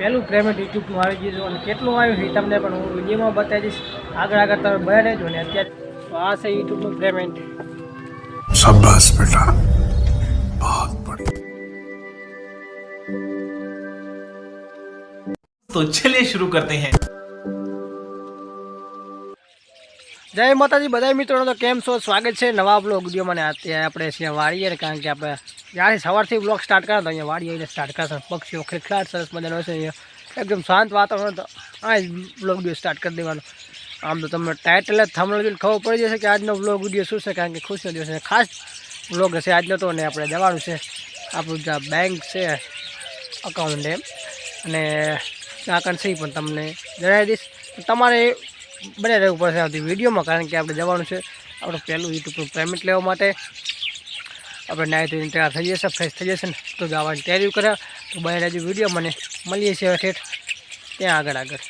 પહેલું પેમેન્ટ યુટ્યુબનું આવી ગયું અને કેટલું આવ્યું એ તમને પણ હું વિડીયોમાં બતાવી દઈશ. આગળ આગળ તમે બધા રહેજો ને અત્યારે તો આ છે યુટ્યુબનું પેમેન્ટ તો ચલે શરૂ કરતે હૈ. જય માતાજી બધા મિત્રો તો કેમ છો? સ્વાગત છે નવા બ્લોગ વિડીયોમાં ને અત્યારે આપણે છીએ વાળીએ કારણ કે આપણે જ્યારે સવારથી બ્લોગ સ્ટાર્ટ કર્યા અહીંયા વાડી આવીને સ્ટાર્ટ કરતા પક્ષીઓ ખેખલાટ સરસ મજાનો છે અહીંયા. એકદમ શાંત વાતાવરણ તો આ બ્લોગ વીડિયો સ્ટાર્ટ કરી દેવાનો. આમ તો તમને ટાઇટલ જ થમણ જોઈને ખબર પડી જશે કે આજનો બ્લોગ વીડિયો શું છે, કારણ કે ખુશીનો દિવસ છે. ખાસ બ્લોગ હશે આજનો તો ને આપણે જવાનું છે. આપણું જે બેંક છે અકાઉન્ટ એમ. અને આ કન્સી પણ તમને જણાવી દઈશ. તમારે બને રહેવું પડશે આવતી વિડીયોમાં કારણ કે આપણે જવાનું છે. આપણું પહેલું યુટ્યુબનું પેમેન્ટ લેવા માટે. આપણે નાહી ધોઈને તૈયાર થઈ જશે ફ્રેશ થઈ જશે ને, તો જવાની તૈયારી કર્યા તો બને રહેજો વીડિયો, મને મળીએ છીએ ઠેઠ ત્યાં આગળ આગળ.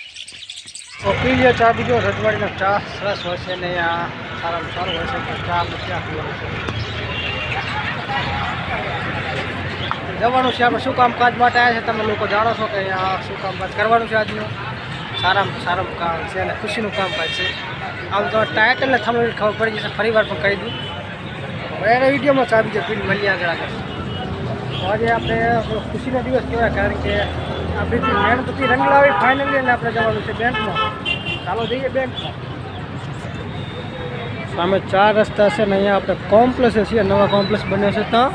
તો પી લ્યો ચા, બીજો રજવાડીનો ચા. સરસ હોય છે ને આ. સારામાં સારું હોય છે તો ચા આપણે ક્યાં પીવાનું છે? જવાનું છે આપણે શું કામકાજ માટે આવ્યા છે. તમે લોકો જાણો છો કે અહીંયા શું કામકાજ કરવાનું છે આજનું. સારામાં સારું કામ છે અને ખુશીનું કામકાજ છે. આમ તો ટાઇટલને થંબનેલ ખબર પડી જશે ફરી વાર પણ કહી દઉં. એને વિડીયોમાં ચા બીજો પીને મળીએ આગળ આગળ તો આજે આપણે આપણો ખુશીનો દિવસ કહેવાય કારણ કે આપણી જે મહેનત હતી રંગ લાવી ફાઇનલી અને આપણે જવાનું છે બેંકમાં ચાલો જઈએ બેંકમાં સામે ચાર રસ્તા છે ને અહીંયા આપણે કોમ્પ્લેક્સ છીએ નવા કોમ્પ્લેક્સ બન્યો છે ત્યાં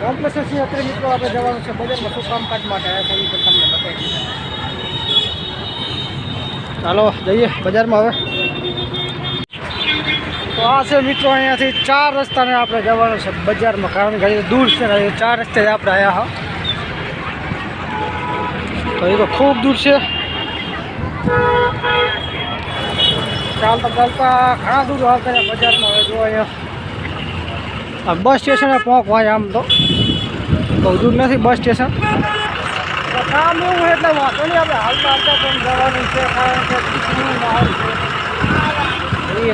કોમ્પ્લેક્સ છીએ અત્યારે મિત્રો આપણે જવાનું છે બજારમાં શું કામકાજ માટે આવ્યા છે એ પણ તમને બતાવી દીધું ચાલો જઈએ બજારમાં હવે તો આ છે મિત્રો અહીંયાથી ચાર રસ્તાને આપણે જવાનું છે બજારમાં, કારણ કે દૂર છે ને ચાર રસ્તે આપણે આવ્યા હા. તો એ તો ખૂબ દૂર છે. ચાલતા ચાલતા ઘણા દૂર આવતા બજારમાં હવે જો અહીંયા. બસ સ્ટેશને પહોંચવાય આમ તો. બહુ દૂર નથી બસ સ્ટેશન. કામ એવું એટલે વાંધો નહીં, આપણે હાલતા હાલતા પણ જવાનું છે, કારણ કે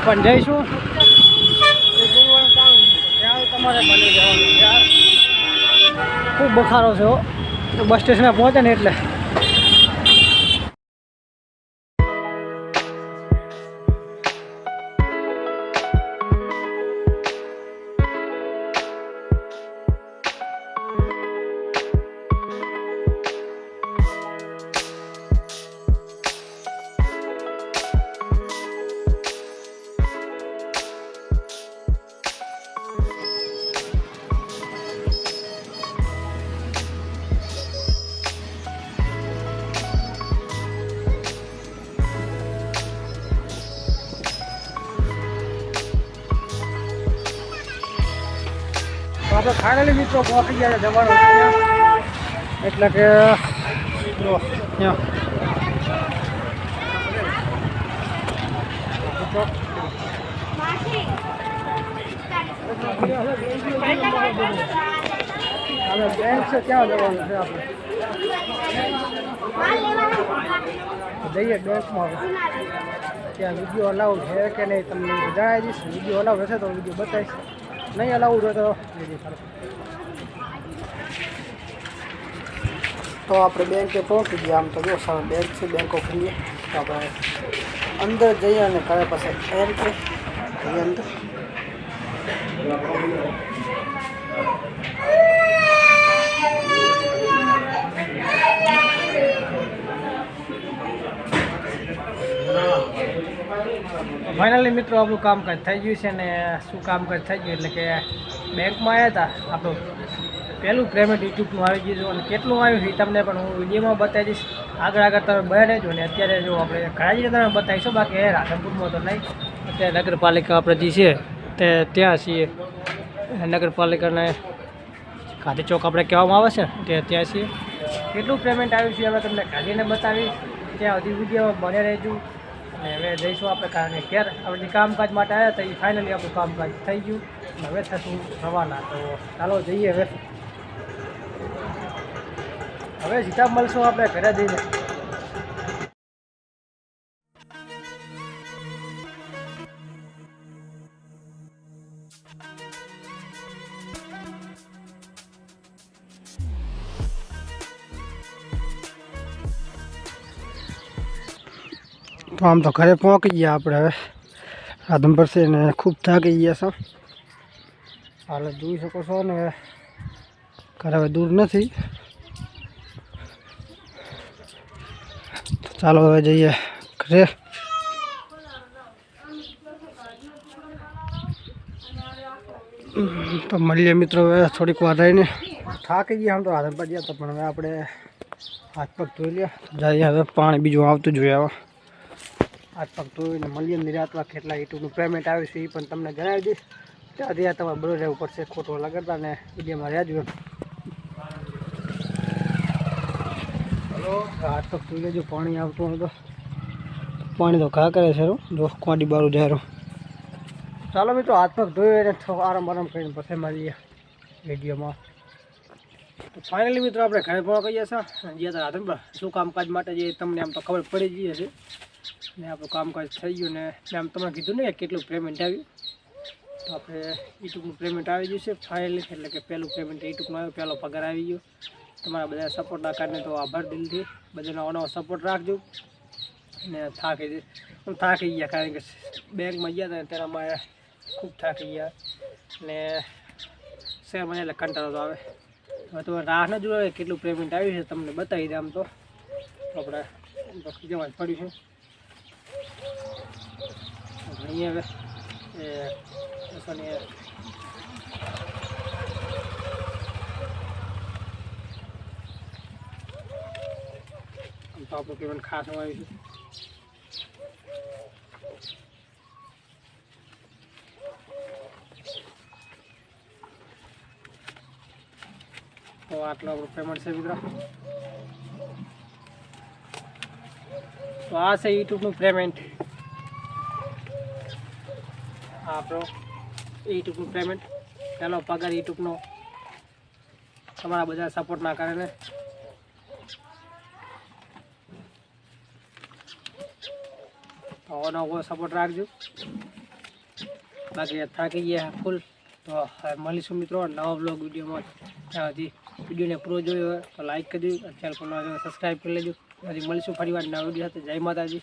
પણ જઈશું. તમારે બની જવાનું ખૂબ બખારો છે બસ સ્ટેશને પહોંચે ને એટલે. આપણે ફાઇનલી મિત્રો પહોંચી ગયા છે જવાનું એટલે કે હવે બેંક છે, ક્યાં જવાનું છે આપણે? જઈએ બેંકમાં ત્યાં વીડિયો અલાઉ છે કે નહીં, તમને જણાવી દઈશ વીડિયો અલાઉ હશે તો વીડિયો બતાવીશ. નહીં અલાઉડ હોય તો. તો આપણે બેંકે પહોંચી ગયા. આમ તો જો સામે બેંક છે, બેંક ઓફ ઇન્ડિયા તો આપણે અંદર જઈએ અને ઘરે પાસે એમ છે અંદર. ફાઇનલી મિત્રો આપણું કામકાજ થઈ ગયું છે ને શું કામકાજ થઈ ગયું એટલે કે બેંકમાં આવ્યા હતા આપણું પહેલું પેમેન્ટ યુટ્યુબનું આવી ગયું હતું અને કેટલું આવ્યું છે એ તમને પણ હું વિડીયોમાં બતાવી દઈશ. આગળ આગળ તમે બને રહેજો ને અત્યારે જો આપણે ઘણા તમે બતાવીશું બાકી એ રાધનપુરમાં તો નહીં. અત્યારે નગરપાલિકા આપણે જે છે તે ત્યાં છીએ. નગરપાલિકાને ગાંધી ચોક આપણે કહેવામાં આવે છે તે ત્યાં છીએ. કેટલું પેમેન્ટ આવ્યું છે હવે તમને કાઢીને બતાવીશ. ત્યાં સુધી વિડીયોમાં બને રહેજો. અને હવે જઈશું આપણે કારણ ઘેર. આપણે કામકાજ માટે આવ્યા હતા, એ ફાઇનલી આપણું કામકાજ થઈ ગયું. હવે થશું રવાના. તો ચાલો જઈએ હવે. હવે સીધા મળશું આપણે ઘરે જઈને. તો આમ તો ઘરે પહોંચી ગયા આપણે હવે. સાધન પર છે ને ખૂબ થાકી ગયા છો. હાલ જોઈ શકો છો ને ઘરે હવે દૂર નથી. તો ચાલો હવે જઈએ ઘરે. તો મળીએ મિત્રો હવે થોડીક વાર રહીને. થાકી ગયા આમ તો હાથ પર ગયા તો પણ હવે આપણે હાથ પગ ધોઈ લે જઈએ હવે પાણી બીજું આવતું જોઈએ હવે. હાથ પગ ધોઈને મળીએ નિરાતવા કેટલા યુટ્યુબનું પેમેન્ટ આવે છે એ પણ તમને જણાવી દઈશ. ત્યાંથી આ તમારે બરોબર રહેવું પડશે ખોટો લગાડતા ને વિડીયોમાં રહેજો હલો? હાથ પગ ધોઈ લેજો પાણી આવતું હોય તો. પાણી તો ઘા કરે છે જો કોડી બારું જાય ચાલો મિત્રો હાથ પગ ધોઈ અને થોડો આરામ આરામ કરીને પછી મળીએ વિડીયોમાં. તો ફાઇનલી મિત્રો આપણે ઘરે પહોંચી ગયા છીએ જે હતા શું કામકાજ માટે જે તમને આમ તો ખબર પડી ગઈ હશે. ને આપણું કામકાજ થઈ ગયું ને આમ તમને કીધું ને કેટલું પેમેન્ટ આવ્યું. તો આપણે યુટ્યુબનું પેમેન્ટ આવી ગયું છે. ફાઇલ એટલે કે પહેલું પેમેન્ટ યુટ્યુબનું આવ્યું પહેલો પગાર આવી ગયો. તમારા બધા સપોર્ટના કારણે તો આભાર દિલથી. બધાનો અનો સપોર્ટ રાખજો. ને થાકી હું થાકી ગયા કારણ કે બેંકમાં ગયા હતા ત્યારે અમારે ખૂબ થાકી ગયા. ને શેરમાં એટલે કંટાળો તો આવે. હવે તો રાહ ન જોવે કેટલું પેમેન્ટ આવ્યું છે, તમને બતાવી દે આમ તો. આપણે જવા જ પડ્યું છે. અહીંયા એ તો આપણું પેમેન્ટ ખાસ આવ્યું છે. તો આટલું આપણું પેમેન્ટ છે મિત્રો. તો છે યુટ્યુબનું પેમેન્ટ આપણો યુટ્યુબનું પેમેન્ટ પહેલો પગાર યુટ્યુબનો તમારા બધા સપોર્ટના કારણે. ઓનો નવો સપોર્ટ રાખજો. બાકી થાકી ગયા ફૂલ તો મળીશું મિત્રો નવા બ્લોગ વિડીયોમાં. ત્યાં સુધી વિડીયોને પૂરો જોયો તો લાઈક કરી દેજો. ચેનલ પર સબસ્ક્રાઈબ કરી લેજો. પછી મળીશું ફરી વાર નવા વીડિયો સાથે. જય માતાજી.